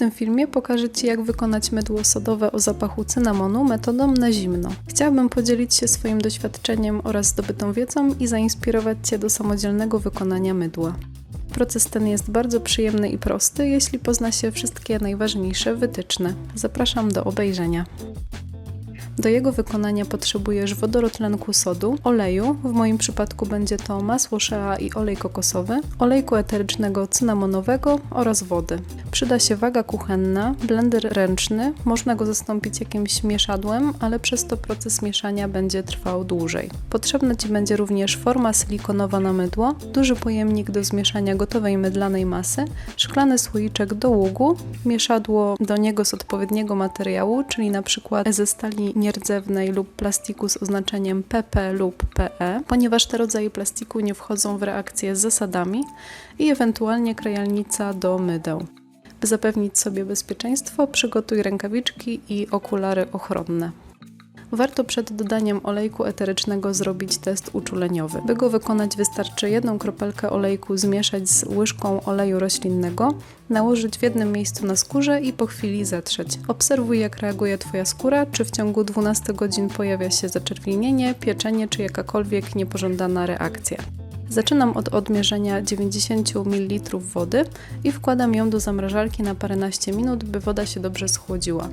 tym filmie pokażę Ci, jak wykonać mydło sodowe o zapachu cynamonu metodą na zimno. Chciałabym podzielić się swoim doświadczeniem oraz zdobytą wiedzą i zainspirować Cię do samodzielnego wykonania mydła. Proces ten jest bardzo przyjemny i prosty, jeśli pozna się wszystkie najważniejsze wytyczne. Zapraszam do obejrzenia. Do jego wykonania potrzebujesz wodorotlenku sodu, oleju, w moim przypadku będzie to masło shea i olej kokosowy, olejku eterycznego cynamonowego oraz wody. Przyda się waga kuchenna, blender ręczny, można go zastąpić jakimś mieszadłem, ale przez to proces mieszania będzie trwał dłużej. Potrzebna Ci będzie również forma silikonowa na mydło, duży pojemnik do zmieszania gotowej mydlanej masy, szklany słoiczek do ługu, mieszadło do niego z odpowiedniego materiału, czyli np. ze stali nierdzewnej lub plastiku z oznaczeniem PP lub PE, ponieważ te rodzaje plastiku nie wchodzą w reakcję z zasadami i ewentualnie krajalnica do mydeł. By zapewnić sobie bezpieczeństwo, przygotuj rękawiczki i okulary ochronne. Warto przed dodaniem olejku eterycznego zrobić test uczuleniowy. By go wykonać, wystarczy jedną kropelkę olejku zmieszać z łyżką oleju roślinnego, nałożyć w jednym miejscu na skórze i po chwili zetrzeć. Obserwuj, jak reaguje Twoja skóra, czy w ciągu 12 godzin pojawia się zaczerwienienie, pieczenie czy jakakolwiek niepożądana reakcja. Zaczynam od odmierzenia 90 ml wody i wkładam ją do zamrażarki na paręnaście minut, by woda się dobrze schłodziła.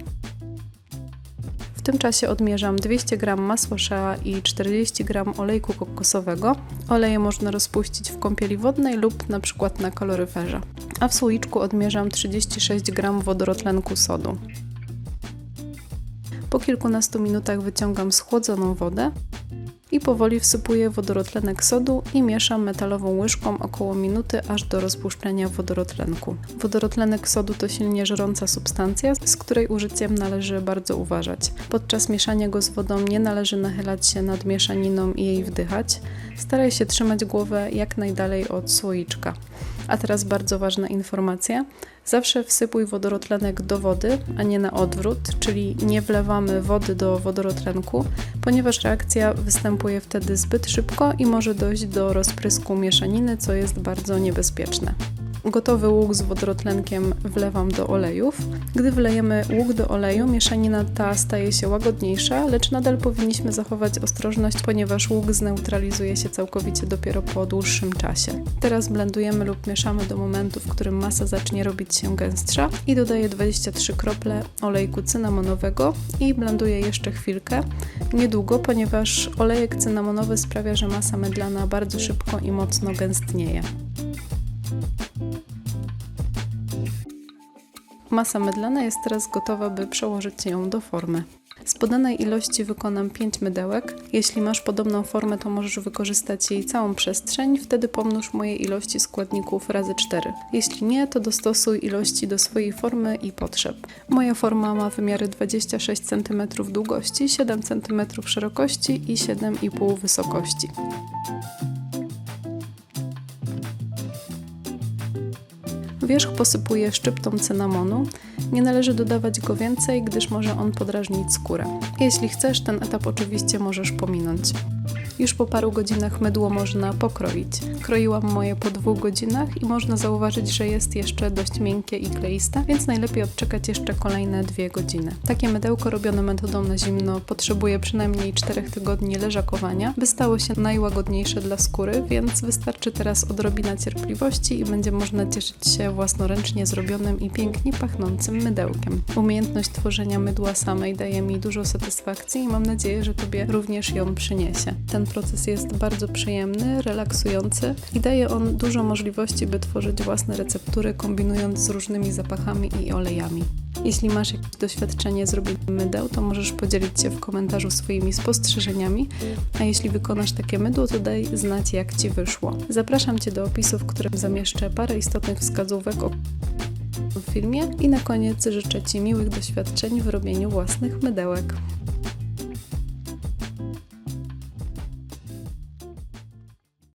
Tym czasie odmierzam 200 g masła i 40 g olejku kokosowego. Oleje można rozpuścić w kąpieli wodnej lub na przykład na kaloryferze. A w słoiczku odmierzam 36 g wodorotlenku sodu. Po kilkunastu minutach wyciągam schłodzoną wodę i powoli wsypuję wodorotlenek sodu i mieszam metalową łyżką około minuty aż do rozpuszczenia wodorotlenku. Wodorotlenek sodu to silnie żrąca substancja, z której użyciem należy bardzo uważać. Podczas mieszania go z wodą nie należy nachylać się nad mieszaniną i jej wdychać. Staraj się trzymać głowę jak najdalej od słoiczka. A teraz bardzo ważna informacja. Zawsze wsypuj wodorotlenek do wody, a nie na odwrót, czyli nie wlewamy wody do wodorotlenku, ponieważ reakcja występuje wtedy zbyt szybko i może dojść do rozprysku mieszaniny, co jest bardzo niebezpieczne. Gotowy łuk z wodorotlenkiem wlewam do olejów. Gdy wlejemy łuk do oleju, mieszanina ta staje się łagodniejsza, lecz nadal powinniśmy zachować ostrożność, ponieważ łuk zneutralizuje się całkowicie dopiero po dłuższym czasie. Teraz blendujemy lub mieszamy do momentu, w którym masa zacznie robić się gęstsza i dodaję 23 krople olejku cynamonowego i blenduję jeszcze chwilkę, niedługo, ponieważ olejek cynamonowy sprawia, że masa mydlana bardzo szybko i mocno gęstnieje. Masa mydlana jest teraz gotowa, by przełożyć ją do formy. Z podanej ilości wykonam 5 mydełek. Jeśli masz podobną formę, to możesz wykorzystać jej całą przestrzeń, wtedy pomnóż moje ilości składników razy 4. Jeśli nie, to dostosuj ilości do swojej formy i potrzeb. Moja forma ma wymiary 26 cm długości, 7 cm szerokości i 7,5 wysokości. Wierzch posypuję szczyptą cynamonu. Nie należy dodawać go więcej, gdyż może on podrażnić skórę. Jeśli chcesz, ten etap oczywiście możesz pominąć. Już po paru godzinach mydło można pokroić. Kroiłam moje po dwóch godzinach i można zauważyć, że jest jeszcze dość miękkie i kleiste, więc najlepiej odczekać jeszcze kolejne dwie godziny. Takie mydełko robione metodą na zimno potrzebuje przynajmniej 4 tygodni leżakowania, by stało się najłagodniejsze dla skóry, więc wystarczy teraz odrobina cierpliwości i będzie można cieszyć się własnoręcznie zrobionym i pięknie pachnącym mydełkiem. Umiejętność tworzenia mydła samej daje mi dużo satysfakcji i mam nadzieję, że Tobie również ją przyniesie. Ten proces jest bardzo przyjemny, relaksujący i daje on dużo możliwości, by tworzyć własne receptury, kombinując z różnymi zapachami i olejami. Jeśli masz jakieś doświadczenie z robieniem mydeł, to możesz podzielić się w komentarzu swoimi spostrzeżeniami, a jeśli wykonasz takie mydło, to daj znać, jak Ci wyszło. Zapraszam Cię do opisu, w którym zamieszczę parę istotnych wskazówek o filmie i na koniec życzę Ci miłych doświadczeń w robieniu własnych mydełek.